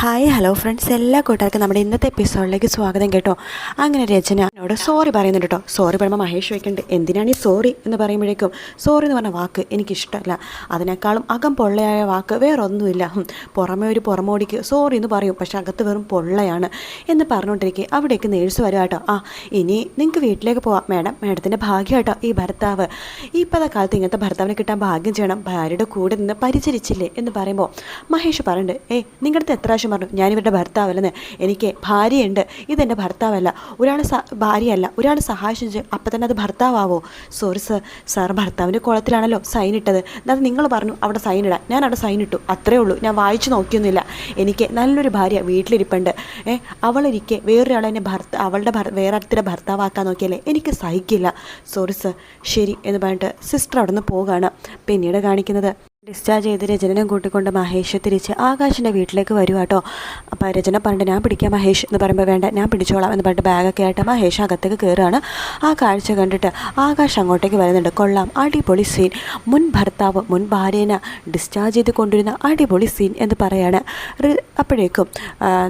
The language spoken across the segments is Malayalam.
ഹായ് ഹലോ ഫ്രണ്ട്സ് എല്ലാ കൂട്ടുകാർക്കും നമ്മുടെ ഇന്നത്തെ എപ്പിസോഡിലേക്ക് സ്വാഗതം കേട്ടോ. അങ്ങനെ രചന എന്നോട് സോറി പറയുന്നുണ്ട് കേട്ടോ. സോറി പറയുമ്പോൾ മഹേഷ് വയ്ക്കുന്നുണ്ട് എന്തിനാണ് ഈ സോറി എന്ന് പറയുമ്പോഴേക്കും? സോറി എന്ന് പറഞ്ഞ വാക്ക് എനിക്കിഷ്ടമല്ല അതിനേക്കാളും അകം പൊള്ളയായ വാക്ക് വേറൊന്നുമില്ല. ഹും, ഒരു പുറമോടിക്ക് സോറി എന്ന് പറയും പക്ഷെ അകത്ത് വെറും പൊള്ളയാണ് എന്ന് പറഞ്ഞുകൊണ്ടിരിക്കുക അവിടേക്ക് നേഴ്സ് വരും കേട്ടോ. ആ ഇനി നിങ്ങൾക്ക് വീട്ടിലേക്ക് പോവാം. മാഡം മാഡത്തിന്റെ ഭാഗ്യം കേട്ടോ ഈ ഭർത്താവ്? ഇപ്പോഴത്തെ കാലത്ത് ഇങ്ങനത്തെ ഭർത്താവിനെ കിട്ടാൻ ഭാഗ്യം ചെയ്യണം. ഭാര്യയുടെ കൂടെ നിന്ന് പരിചരിച്ചില്ലേ എന്ന് പറയുമ്പോൾ മഹേഷ് പറയുന്നുണ്ട് ഏ നിങ്ങളുടെ എത്ര പ്രാവശ്യം പറഞ്ഞു ഞാനിവരുടെ ഭർത്താവല്ലെന്ന്. എനിക്ക് ഭാര്യയുണ്ട്. ഇതെന്റെ ഭർത്താവല്ല. ഒരാൾ ഭാര്യയല്ല. ഒരാൾ സഹായിച്ചു അപ്പം തന്നെ അത് ഭർത്താവോ സോറി സർ. സാർ ഭർത്താവിന്റെ കുളത്തിലാണല്ലോ സൈൻ ഇട്ടത്. അത് നിങ്ങൾ പറഞ്ഞു അവിടെ സൈൻ ഇടാം ഞാൻ അവിടെ സൈൻ ഇട്ടു. അത്രേ ഉള്ളൂ. ഞാൻ വായിച്ചു നോക്കിയൊന്നുമില്ല. എനിക്ക് നല്ലൊരു ഭാര്യ വീട്ടിലിരിപ്പുണ്ട്. ഏ അവളിരിക്കെ വേറൊരാൾ എന്നെ ഭർത്ത അവളുടെ ഭർ വേറെ അടുത്തിടെ ഭർത്താവാക്കാൻ നോക്കിയാലേ എനിക്ക് സഹിക്കില്ല. Sorry sir. ശരി എന്ന് പറഞ്ഞിട്ട് സിസ്റ്റർ അവിടെ നിന്ന് പോവുകയാണ് പിന്നീട് കാണിക്കുന്നത് ഡിസ്ചാർജ് ചെയ്ത് രചനനെ കൂട്ടിക്കൊണ്ട് മഹേഷ് തിരിച്ച് ആകാശിന്റെ വീട്ടിലേക്ക് വരും കേട്ടോ. അപ്പോൾ രചന പറഞ്ഞിട്ട് ഞാൻ പിടിക്കാം മഹേഷ് എന്ന് പറയുമ്പോൾ വേണ്ട ഞാൻ പിടിച്ചോളാം എന്ന് പറഞ്ഞിട്ട് ബാഗൊക്കെ ആയിട്ട് മഹേഷ് അകത്തേക്ക് കയറുകയാണ് ആ കാഴ്ച കണ്ടിട്ട് ആകാശ് അങ്ങോട്ടേക്ക് വരുന്നുണ്ട്. കൊള്ളാം അടിപൊളി സീൻ മുൻ ഭർത്താവ് മുൻ ഭാര്യനെ ഡിസ്ചാർജ് ചെയ്ത് കൊണ്ടുവരുന്ന അടിപൊളി സീൻ എന്ന് പറയാണ്. അപ്പോഴേക്കും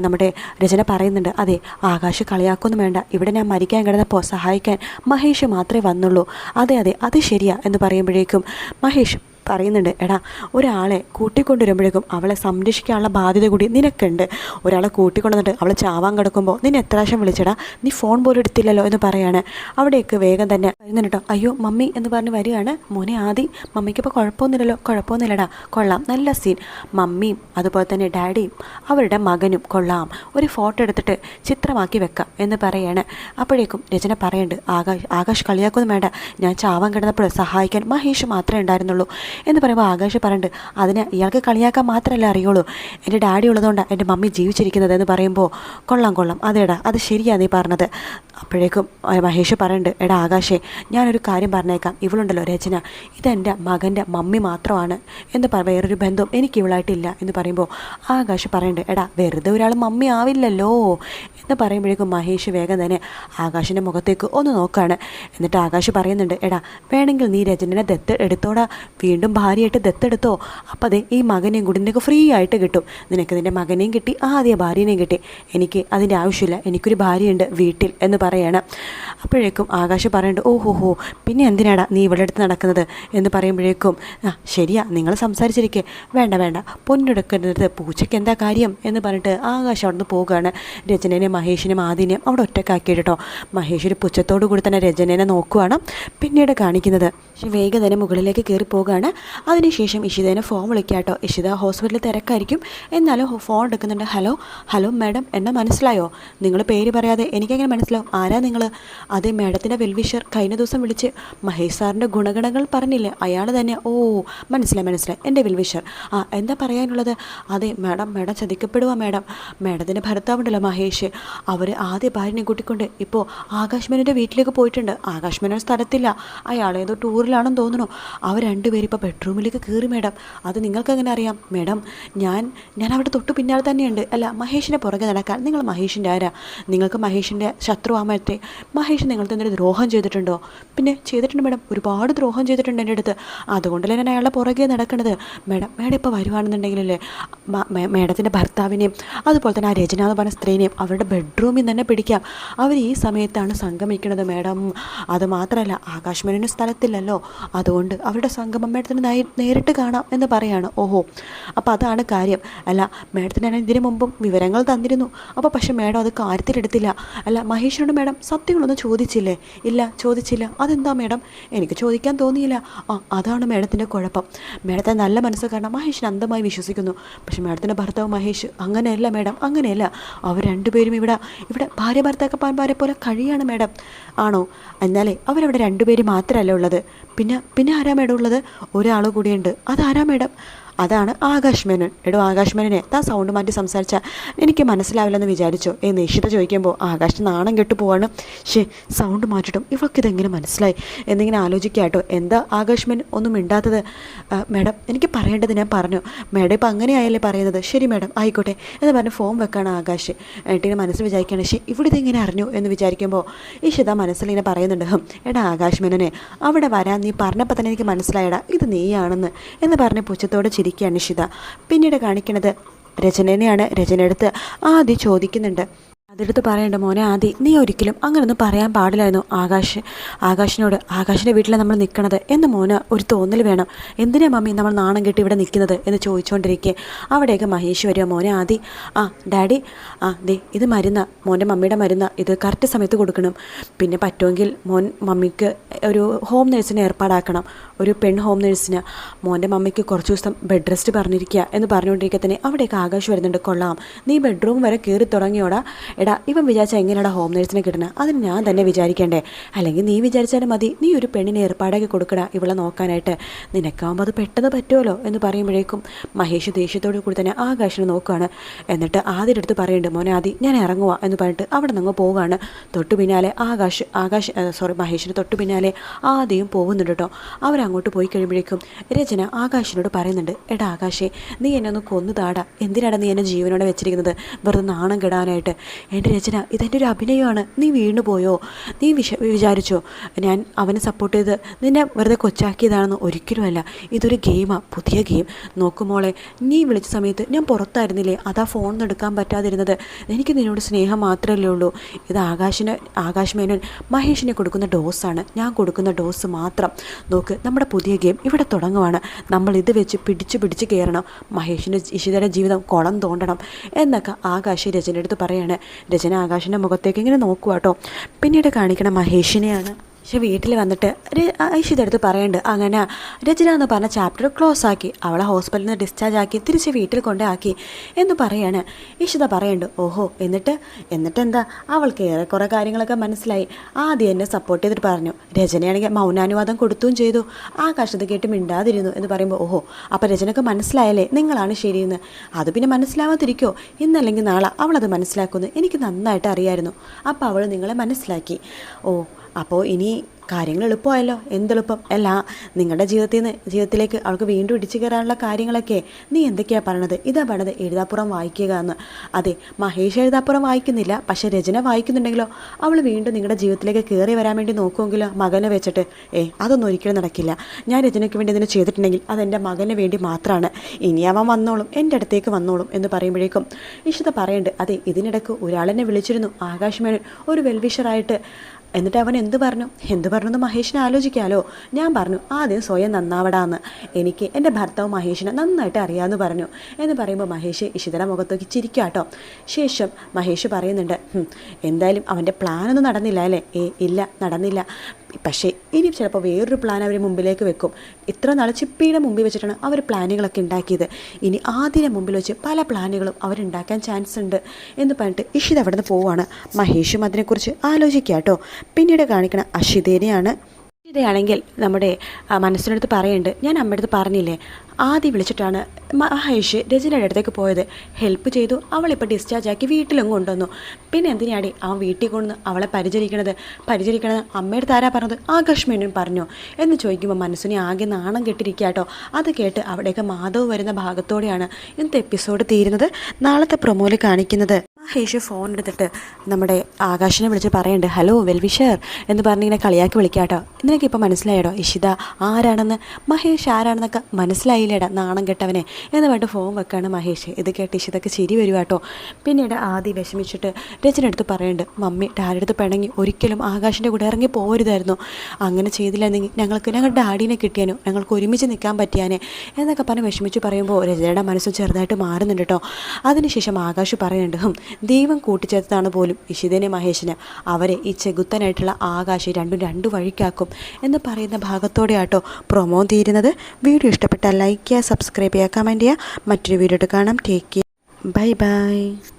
നമ്മുടെ രചന പറയുന്നുണ്ട് അതെ ആകാശ് കളിയാക്കൊന്നും വേണ്ട. ഇവിടെ ഞാൻ മരിക്കാൻ കിടന്നപ്പോൾ സഹായിക്കാൻ മഹേഷ് മാത്രമേ വന്നുള്ളൂ. അതെ അതെ അത് ശരിയാ എന്ന് പറയുമ്പോഴേക്കും മഹേഷ് പറയുന്നുണ്ട് എടാ ഒരാളെ കൂട്ടിക്കൊണ്ടുവരുമ്പോഴേക്കും അവളെ സംരക്ഷിക്കാനുള്ള ബാധ്യത കൂടി നിനക്കുണ്ട്. ഒരാളെ കൂട്ടിക്കൊണ്ടുവന്നിട്ട് അവളെ ചാവാൻ കിടക്കുമ്പോൾ നിന്നെ എത്ര പ്രാവശ്യം വിളിച്ചടാ? നീ ഫോൺ പോലും എടുത്തില്ലല്ലോ എന്ന് പറയാണ്. അവിടേക്ക് വേഗം തന്നെ വരുന്നുണ്ട് അയ്യോ മമ്മി എന്ന് പറഞ്ഞ് വരികയാണ്. മോനെ ആദി മമ്മിക്കിപ്പോൾ കുഴപ്പമൊന്നുമില്ലല്ലോ കുഴപ്പമൊന്നുമില്ലടാ കൊള്ളാം നല്ല സീൻ മമ്മിയും അതുപോലെ തന്നെ ഡാഡിയും അവരുടെ മകനും കൊള്ളാം. ഒരു ഫോട്ടോ എടുത്തിട്ട് ചിത്രമാക്കി വെക്കാം എന്ന് പറയാണ്. അപ്പോഴേക്കും രചന പറയുന്നുണ്ട് ആകാശ് ആകാശ് കളിയാക്കൊന്നും വേണ്ട. ഞാൻ ചാവാൻ കിടന്നപ്പോൾ സഹായിക്കാൻ മഹേഷ് മാത്രമേ ഉണ്ടായിരുന്നുള്ളൂ. എന്ന് പറയുമ്പോൾ ആകാശ് പറഞ്ഞിട്ട് അതിന് ഇയാൾക്ക് കളിയാക്കാൻ മാത്രമല്ല അറിയുള്ളൂ. എന്റെ ഡാഡി ഉള്ളതുകൊണ്ടാണ് എന്റെ മമ്മി ജീവിച്ചിരിക്കുന്നത് എന്ന് പറയുമ്പോൾ കൊള്ളാം കൊള്ളാം. അതേടാ അത് ശരിയാണ് നീ പറഞ്ഞത്. അപ്പോഴേക്കും മഹേഷ് പറയുന്നുണ്ട് എടാ ആകാശേ ഞാനൊരു കാര്യം പറഞ്ഞേക്കാം. ഇവളുണ്ടല്ലോ രചന. ഇതെന്റെ മകന്റെ മമ്മി മാത്രമാണ് എന്ന് പറ വേറൊരു ബന്ധം എനിക്ക് ഇവളായിട്ടില്ല എന്ന് പറയുമ്പോൾ ആകാശ് പറയുന്നുണ്ട് എടാ വെറുതെ ഒരാൾ മമ്മി ആവില്ലല്ലോ. എന്ന് പറയുമ്പോഴേക്കും മഹേഷ് വേഗം തന്നെ ആകാശിന്റെ മുഖത്തേക്ക് ഒന്ന് നോക്കുകയാണ് എന്നിട്ട് ആകാശ് പറയുന്നുണ്ട് എടാ വേണമെങ്കിൽ നീ രചനനെ ദത്ത് എടുത്തോടാ. വീണ്ടും ഭാര്യയായിട്ട് ദത്തെടുത്തോ അപ്പം അതെ ഈ മകനെയും കൂടി നിനക്ക് ഫ്രീ ആയിട്ട് കിട്ടും. നിനക്ക് നിന്റെ മകനെയും കിട്ടി ആദ്യ ഭാര്യനെയും കിട്ടി. എനിക്ക് അതിന്റെ ആവശ്യമില്ല. എനിക്കൊരു ഭാര്യയുണ്ട് വീട്ടിൽ എന്ന് പറയാണ്. അപ്പോഴേക്കും ആകാശ് പറയുന്നുണ്ട് ഓഹോ പിന്നെ എന്തിനാടാ നീ ഇവിടെ അടുത്ത് നടക്കുന്നത്? എന്ന് പറയുമ്പോഴേക്കും ആ ശരിയാ നിങ്ങൾ സംസാരിച്ചിരിക്കേ. വേണ്ട വേണ്ട. പൊന്നെടുക്കുന്നത് പൂച്ചയ്ക്ക് എന്താ കാര്യം? എന്ന് പറഞ്ഞിട്ട് ആകാശ് നിന്ന് പോവുകയാണ് രചനേനെ മഹേഷിനും ആദിനെയും അവിടെ ഒറ്റക്കാക്കി കേട്ടോ. മഹേഷ് ഒരു പുച്ഛത്തോടു കൂടി തന്നെ രചനേനെ നോക്കുവാണ് പിന്നീട് കാണിക്കുന്നത്. പക്ഷേ വേഗം തന്നെ മുകളിലേക്ക് കയറി പോവുകയാണ് അതിനുശേഷം ഇഷിതേനെ ഫോൺ വിളിക്കുക കേട്ടോ ഇഷിത ഹോസ്പിറ്റലിൽ തിരക്കായിരിക്കും. എന്നാലും ഫോൺ എടുക്കുന്നുണ്ട്. ഹലോ ഹലോ മാഡം എന്നെ മനസ്സിലായോ? നിങ്ങൾ പേര് പറയാതെ എനിക്കെങ്ങനെ മനസ്സിലാവും? ആരാ നിങ്ങൾ അതെ മാഡത്തിന്റെ വെൽവിഷർ കഴിഞ്ഞ ദിവസം വിളിച്ച് മഹേഷ് സാറിന്റെ ഗുണഗണങ്ങൾ പറഞ്ഞില്ലേ? അയാൾ തന്നെ ഓ മനസ്സിലായി മനസ്സിലായി. എന്റെ വെൽവിഷർ. ആ എന്താ പറയാനുള്ളത്? അതെ മാഡം മാഡം ചതിക്കപ്പെടുക മാഡം മാഡത്തിന്റെ ഭർത്താവുണ്ടല്ലോ മഹേഷ്. അവർ ആദ്യ ഭാര്യനെ കൂട്ടിക്കൊണ്ട് ഇപ്പോൾ ആകാശ് മേനോന്റെ വീട്ടിലേക്ക് പോയിട്ടുണ്ട്. ആകാശ് മേനോൻ സ്ഥലത്തില്ല. അയാൾ ഏതോ ടൂറിലാണെന്ന് തോന്നുന്നു. അവർ രണ്ടുപേരും ഇപ്പോൾ ബെഡ്റൂമിലേക്ക് കയറി മേഡം അത് നിങ്ങൾക്ക് എങ്ങനെ അറിയാം? മേഡം ഞാൻ ഞാൻ അവിടെ തൊട്ട് പിന്നാലെ തന്നെയുണ്ട്. അല്ല മഹേഷിന്റെ പുറകെ നടക്കാൻ. നിങ്ങൾ മഹേഷിന്റെ ആരാ? നിങ്ങൾക്ക് മഹേഷിന്റെ ശത്രു ആമത്തെ മഹേഷ് നിങ്ങൾക്ക് എന്തെങ്കിലും ദ്രോഹം ചെയ്തിട്ടുണ്ടോ? പിന്നെ ചെയ്തിട്ടുണ്ട് മേഡം ഒരുപാട് ദ്രോഹം ചെയ്തിട്ടുണ്ട് എന്റെ അടുത്ത്. അതുകൊണ്ടല്ലേ ഞാൻ അയാളുടെ പുറകെ നടക്കുന്നത് മേഡം മേഡം ഇപ്പോൾ വരുവാണെന്നുണ്ടെങ്കിലല്ലേ മാഡത്തിന്റെ ഭർത്താവിനെയും അതുപോലെ തന്നെ ആ രചന എന്ന് പറഞ്ഞ സ്ത്രീനെയും അവരുടെ ബെഡ്റൂമിൽ തന്നെ പിടിക്കാം. അവർ ഈ സമയത്താണ് സംഗമിക്കുന്നത് മേഡം അത് മാത്രമല്ല ആകാശ്മരന് സ്ഥലത്തില്ലല്ലോ. അതുകൊണ്ട് അവരുടെ സംഗമം മാഡത്തിന് നേരിട്ട് കാണാം എന്ന് പറയാണ്. ഓഹോ. അപ്പോൾ അതാണ് കാര്യം. അല്ല മാഡത്തിന് ഞാൻ ഇതിനു മുമ്പും വിവരങ്ങൾ തന്നിരുന്നു. അപ്പോൾ പക്ഷേ മാഡം അത് കാര്യത്തിലെടുത്തില്ല. അല്ല മഹേഷിനോട് മാഡം സത്യങ്ങളൊന്നും ചോദിച്ചില്ലേ? ഇല്ല ചോദിച്ചില്ല. അതെന്താ മാഡം? എനിക്ക് ചോദിക്കാൻ തോന്നിയില്ല. ആ അതാണ് മാഡത്തിന്റെ കുഴപ്പം. മാഡത്തെ നല്ല മനസ്സ് കാരണം മഹേഷിന് അന്ധമായി വിശ്വസിക്കുന്നു. പക്ഷേ മാഡത്തിന്റെ ഭർത്താവ് മഹേഷ് അങ്ങനെയല്ല മാഡം അങ്ങനെയല്ല. അവർ രണ്ടുപേരും ഇവിടെ ഇവിടെ ഭാര്യ ഭർത്താക്ക പാൻപാരെ പോലെ കഴിയാണ് മാഡം. ആണോ? എന്നാലേ അവരവിടെ രണ്ടുപേര് മാത്രമല്ല ഉള്ളത്. പിന്നെ പിന്നെ ആരാ മാഡം ഉള്ളത്? ഒരാൾ കൂടിയുണ്ട്. അതാരാ മാഡം അതാണ് ആകാശ് മേനോൻ എടോ ആകാശ് മേനോനെ താൻ സൗണ്ട് മാറ്റി സംസാരിച്ചാൽ എനിക്ക് മനസ്സിലാവില്ലെന്ന് വിചാരിച്ചോ? ഏ നിഷിത ചോദിക്കുമ്പോൾ ആകാശ് നാണം കെട്ടു പോവാണ്. ഷേ സൗണ്ട് മാറ്റിട്ടും ഇവൾക്കിതെങ്ങനെ മനസ്സിലായി? എന്നിങ്ങനെ ആലോചിക്കാട്ടോ. എന്താ ആകാശ് മേൻ ഒന്നും മിണ്ടാത്തത്? മേഡം എനിക്ക് പറയേണ്ടത് ഞാൻ പറഞ്ഞു. മാഡം ഇപ്പം അങ്ങനെയായല്ലേ പറയുന്നത്? ശരി മാഡം ആയിക്കോട്ടെ. എന്ന് പറഞ്ഞ് ഫോം വെക്കാണ് ആകാശ്. ഏട്ടിനെ മനസ്സിൽ വിചാരിക്കുകയാണ് ഷേ ഇവിടെ ഇതെങ്ങനെ അറിഞ്ഞു എന്ന് വിചാരിക്കുമ്പോൾ ഈ മനസ്സിൽ ഇങ്ങനെ പറയുന്നുണ്ട്. എടാ ആകാശ് മേനോനെ അവിടെ വരാൻ നീ പറഞ്ഞപ്പോൾ തന്നെ എനിക്ക് മനസ്സിലായടാ ഇത് നീയാണെന്ന് എന്ന് പറഞ്ഞ് പുച്ഛത്തോടെ ചിരിക്കുകയാണ് നിഷിത പിന്നീട് കാണിക്കുന്നത് രചനനെയാണ്. രചനയെടുത്ത് ആദ്യം ചോദിക്കുന്നുണ്ട്. അതെടുത്ത് പറയണ്ട മോനെ ആദി നീ ഒരിക്കലും അങ്ങനൊന്നും പറയാൻ പാടില്ലായിരുന്നു ആകാശ്. ആകാശിനോട് ആകാശിന്റെ വീട്ടിൽ നമ്മൾ നിൽക്കണത് എന്ന് മോന് ഒരു തോന്നൽ വേണം. എന്തിനാ മമ്മി നമ്മൾ നാണം കെട്ടി ഇവിടെ നിൽക്കുന്നത് എന്ന് ചോദിച്ചുകൊണ്ടിരിക്കെ അവിടെയൊക്കെ മഹേഷ് വരിക മോനെ ആദി ആ ഡാഡി ആ ദേ ഇത് മരുന്ന. മോന്റെ മമ്മിയുടെ മരുന്ന. ഇത് കറക്റ്റ് സമയത്ത് കൊടുക്കണം. പിന്നെ പറ്റുമെങ്കിൽ മോൻ മമ്മിക്ക് ഒരു ഹോം നേഴ്സിനെ ഏർപ്പാടാക്കണം. ഒരു പെൺ ഹോം നേഴ്സിന് മോന്റെ മമ്മയ്ക്ക് കുറച്ച് ദിവസം ബെഡ് റെസ്റ്റ് പറഞ്ഞിരിക്കുക എന്ന് പറഞ്ഞുകൊണ്ടിരിക്കുക തന്നെ അവിടെയൊക്കെ ആകാശ് വരുന്നുണ്ട്. കൊള്ളാം. നീ ബെഡ്റൂം വരെ കയറി തുടങ്ങിയോടാ. എടാ ഇവൻ വിചാരിച്ചാൽ എങ്ങനെയാണ് ഹോം നേഴ്സിനെ കിട്ടണം അതിന് ഞാൻ തന്നെ വിചാരിക്കേണ്ടേ? അല്ലെങ്കിൽ നീ വിചാരിച്ചാലും മതി. നീ ഒരു പെണ്ണിനെ ഏർപ്പാടാക്കി കൊടുക്കടാ ഇവളെ നോക്കാനായിട്ട്. നിനക്കാവുമ്പോൾ അത് പെട്ടെന്ന് പറ്റുമല്ലോ എന്ന് പറയുമ്പോഴേക്കും മഹേഷ് ദേഷ്യത്തോടു കൂടി തന്നെ ആകാശിനെ നോക്കുകയാണ് എന്നിട്ട് ആദ്യം അടുത്ത് പറയുന്നുണ്ട് മോനെ ആദി ഞാൻ ഇറങ്ങുക എന്ന് പറഞ്ഞിട്ട് അവിടെ നിന്ന് പോവുകയാണ് തൊട്ടു പിന്നാലെ ആകാശ് ആകാശ് സോറി മഹേഷിന് തൊട്ടു പിന്നാലെ ആദ്യം പോകുന്നുണ്ട് കേട്ടോ. അവരങ്ങോട്ട് പോയി കഴിയുമ്പോഴേക്കും രചന ആകാശിനോട് പറയുന്നുണ്ട് എടാ ആകാശേ നീ എന്നെ ഒന്ന് കൊന്നു താടാ. എന്തിനാണ് നീ എന്നെ ജീവനോടെ വെച്ചിരിക്കുന്നത്? വെറുതെ നാണം കെടാനായിട്ട്. എന്റെ രചന ഇതെന്റെ ഒരു അഭിനയമാണ്. നീ വീണു പോയോ? നീ വിശ വിചാരിച്ചോ? ഞാൻ അവനെ സപ്പോർട്ട് ചെയ്ത് നിന്നെ വെറുതെ കൊച്ചാക്കിയതാണെന്ന് ഒരിക്കലുമല്ല ഇതൊരു ഗെയിമാണ് പുതിയ ഗെയിം. നോക്കുമോളെ നീ വിളിച്ച സമയത്ത് ഞാൻ പുറത്തായിരുന്നില്ലേ? അതാ ഫോൺ എടുക്കാൻ പറ്റാതിരുന്നത്. എനിക്ക് നിന്നോട് സ്നേഹം മാത്രമല്ലേ ഉള്ളൂ. ഇത് ആകാശിന് ആകാശ് മേനോൻ മഹേഷിനെ കൊടുക്കുന്ന ഡോസാണ് ഞാൻ കൊടുക്കുന്ന ഡോസ് മാത്രം. നോക്ക് നമ്മുടെ പുതിയ ഗെയിം ഇവിടെ തുടങ്ങുവാണ്. നമ്മൾ ഇത് വെച്ച് പിടിച്ച് പിടിച്ച് കയറണം മഹേഷിന്റെ ഇഷിതയുടെ ജീവിതം കുളം തോണ്ടണം എന്നൊക്കെ ആകാശ് രചനയെടുത്ത് പറയാണ്. രചന ആകാശിന്റെ മുഖത്തേക്ക് ഇങ്ങനെ നോക്കുക കേട്ടോ പിന്നീട് കാണിക്കണം മഹേഷിനെയാണ് പക്ഷെ വീട്ടിൽ വന്നിട്ട് ഐഷിതെടുത്ത് പറയണ്ട്. അങ്ങനെ രചന എന്ന് പറഞ്ഞ ചാപ്റ്റർ ക്ലോസ് ആക്കി. അവളെ ഹോസ്പിറ്റലിൽ നിന്ന് ഡിസ്ചാർജ് ആക്കി തിരിച്ച് വീട്ടിൽ കൊണ്ടേ ആക്കി എന്ന് പറയാണ്. ഇഷിത പറയുന്നുണ്ട് ഓഹോ എന്നിട്ട്? എന്നിട്ട് എന്താ അവൾക്ക് ഏറെ കുറേ കാര്യങ്ങളൊക്കെ മനസ്സിലായി. ആദ്യം എന്നെ സപ്പോർട്ട് ചെയ്തിട്ട് പറഞ്ഞു. രചനയാണെങ്കിൽ മൗനാനുവാദം കൊടുത്തും ചെയ്തു. ആകാശത്ത് കേട്ട് മിണ്ടാതിരുന്നു എന്ന് പറയുമ്പോൾ ഓഹോ അപ്പോൾ രചനക്ക് മനസ്സിലായല്ലേ? നിങ്ങളാണ് ശരിയെന്ന്. അത് പിന്നെ മനസ്സിലാവാതിരിക്കോ? ഇന്നല്ലെങ്കിൽ നാളെ അവളത് മനസ്സിലാക്കുമെന്ന് എനിക്ക് നന്നായിട്ട് അറിയായിരുന്നു. അപ്പോൾ അവൾ നിങ്ങളെ മനസ്സിലാക്കി. ഓ അപ്പോൾ ഇനി കാര്യങ്ങൾ എളുപ്പമായല്ലോ. എന്തെളുപ്പം? അല്ല നിങ്ങളുടെ ജീവിതത്തിൽ നിന്ന് ജീവിതത്തിലേക്ക് അവൾക്ക് വീണ്ടും ഇടിച്ചു കയറാനുള്ള കാര്യങ്ങളൊക്കെ നീ എന്തൊക്കെയാണ് പറയണത്? ഇതാ പറയണത് എഴുതാപ്പുറം വായിക്കുക എന്ന്. അതെ മഹേഷ് എഴുതാപ്പുറം വായിക്കുന്നില്ല പക്ഷെ രചന വായിക്കുന്നുണ്ടെങ്കിലോ? അവൾ വീണ്ടും നിങ്ങളുടെ ജീവിതത്തിലേക്ക് കയറി വരാൻ വേണ്ടി നോക്കുമെങ്കിലോ? മകനെ വെച്ചിട്ട്. ഏ അതൊന്നും ഒരിക്കലും നടക്കില്ല. ഞാൻ രചനയ്ക്ക് വേണ്ടി ഇതിനെ ചെയ്തിട്ടുണ്ടെങ്കിൽ അതെന്റെ മകന് വേണ്ടി മാത്രമാണ് ഇനി അവൻ വന്നോളും എന്റെ അടുത്തേക്ക് വന്നോളും എന്ന് പറയുമ്പോഴേക്കും ഇഷിത പറയുന്നുണ്ട് അതെ ഇതിനിടയ്ക്ക് ഒരാളെന്നെ വിളിച്ചിരുന്നു. ആകാശ് മേനൻ ഒരു വെൽവിഷറായിട്ട് എന്നിട്ട് അവൻ എന്ത് പറഞ്ഞു? എന്ത് പറഞ്ഞെന്ന് മഹേഷിനെ ആലോചിക്കാമല്ലോ ഞാൻ പറഞ്ഞു ആദ്യം സ്വയം നന്നാവടാന്ന്. എനിക്ക് എന്റെ ഭർത്താവ് മഹേഷിനെ നന്നായിട്ട് അറിയാമെന്ന് പറഞ്ഞു. എന്ന് പറയുമ്പോൾ മഹേഷ് ഇഷിതര മുഖത്തേക്ക് ചിരിക്കാട്ടോ ശേഷം മഹേഷ് പറയുന്നുണ്ട് എന്തായാലും അവന്റെ പ്ലാനൊന്നും നടന്നില്ല അല്ലേ? ഏ ഇല്ല നടന്നില്ല. പക്ഷേ ഇനി ചിലപ്പോൾ വേറൊരു പ്ലാൻ അവർ മുമ്പിലേക്ക് വെക്കും. ഇത്ര നാൾ ചിപ്പിയുടെ മുമ്പിൽ വെച്ചിട്ടാണ് അവർ പ്ലാനുകളൊക്കെ ഉണ്ടാക്കിയത്. ഇനി ആദ്യം മുമ്പിൽ വെച്ച് പല പ്ലാനുകളും അവരുണ്ടാക്കാൻ ചാൻസ് ഉണ്ട് എന്ന് പറഞ്ഞിട്ട് ഇഷിത് അവിടെ നിന്ന് പോവുകയാണ് മഹേഷും അതിനെക്കുറിച്ച് ആലോചിക്കുക കേട്ടോ പിന്നീട് കാണിക്കണ അഷിതേനെയാണ് ഇതയാണെങ്കിൽ നമ്മുടെ മനസ്സിനടുത്ത് പറയുന്നുണ്ട് ഞാൻ അമ്മയടുത്ത് പറഞ്ഞില്ലേ ആദ്യം വിളിച്ചിട്ടാണ് മഹേഷ് രചനയുടെ അടുത്തേക്ക് പോയത്. ഹെൽപ്പ് ചെയ്തു അവളിപ്പോൾ ഡിസ്ചാർജ് ആക്കി വീട്ടിലും കൊണ്ടുവന്നു. പിന്നെ എന്തിനാടി അവൻ വീട്ടിൽ കൊണ്ടുവന്ന് അവളെ പരിചരിക്കണത്? പരിചരിക്കണത് അമ്മയുടെ ആരാ പറഞ്ഞത്? ആകാശ് പറഞ്ഞു. എന്ന് ചോദിക്കുമ്പോൾ മനസ്സിനെ ആകെ നാണം കെട്ടിരിക്കുക കേട്ടോ. അത് കേട്ട് അവിടെയൊക്കെ മാധവ് വരുന്ന ഭാഗത്തോടെയാണ് ഇന്നത്തെ എപ്പിസോഡ് തീരുന്നത്. നാളത്തെ പ്രൊമോയിൽ കാണിക്കുന്നത്. മഹേഷ് ഫോൺ എടുത്തിട്ട് നമ്മുടെ ആകാശിനെ വിളിച്ച് പറയുന്നുണ്ട് ഹലോ വെൽവിഷർ എന്ന് പറഞ്ഞ് ഇങ്ങനെ കളിയാക്കി വിളിക്കാട്ടോ. നിനക്ക് ഇപ്പോൾ മനസ്സിലായടോ ഇഷിത ആരാണെന്ന്? മഹേഷ് ആരാണെന്നൊക്കെ മനസ്സിലായില്ലേടാ നാണം കെട്ടവനെ എന്ന് പറഞ്ഞിട്ട് ഫോൺ വെക്കാണ് മഹേഷ്. ഇത് കേട്ട് ഇഷിതക്ക് ചിരി വരുവാട്ടോ. പിന്നീട് ആദ്യം വിഷമിച്ചിട്ട് രചനടുത്ത് പറയുന്നുണ്ട് മമ്മി ഡാഡിയടുത്ത് പിണങ്ങി ഒരിക്കലും ആകാശിന്റെ കൂടെ ഇറങ്ങി പോരുതായിരുന്നു. അങ്ങനെ ചെയ്തില്ലായിരുന്നെങ്കിൽ ഞങ്ങൾക്ക് ഞങ്ങളുടെ ഡാഡിനെ കിട്ടിയാനോ ഞങ്ങൾക്ക് ഒരുമിച്ച് നിൽക്കാൻ പറ്റിയാനെ എന്നൊക്കെ പറഞ്ഞ് വിഷമിച്ച് പറയുമ്പോൾ രചനയുടെ മനസ്സ് ചെറുതായിട്ട് മാറുന്നുണ്ട് കേട്ടോ അതിനുശേഷം ആകാശ് പറയുന്നുണ്ട് ദൈവം കൂട്ടിച്ചേർത്താണ് പോലും ഇഷിതനെ മഹേഷിന്. അവരെ ഈ ചെകുത്തനായിട്ടുള്ള ആകാശ് രണ്ടും രണ്ടു വഴിക്കാക്കും എന്ന് പറയുന്ന ഭാഗത്തോടെ ആട്ടോ പ്രൊമോ തീരുന്നത്. വീഡിയോ ഇഷ്ടപ്പെട്ടാൽ ലൈക്ക് ചെയ്യുക സബ്സ്ക്രൈബ് ചെയ്യുക കമന്റ് ചെയ്യുക. മറ്റൊരു വീഡിയോ കാണാം. Take care bye bye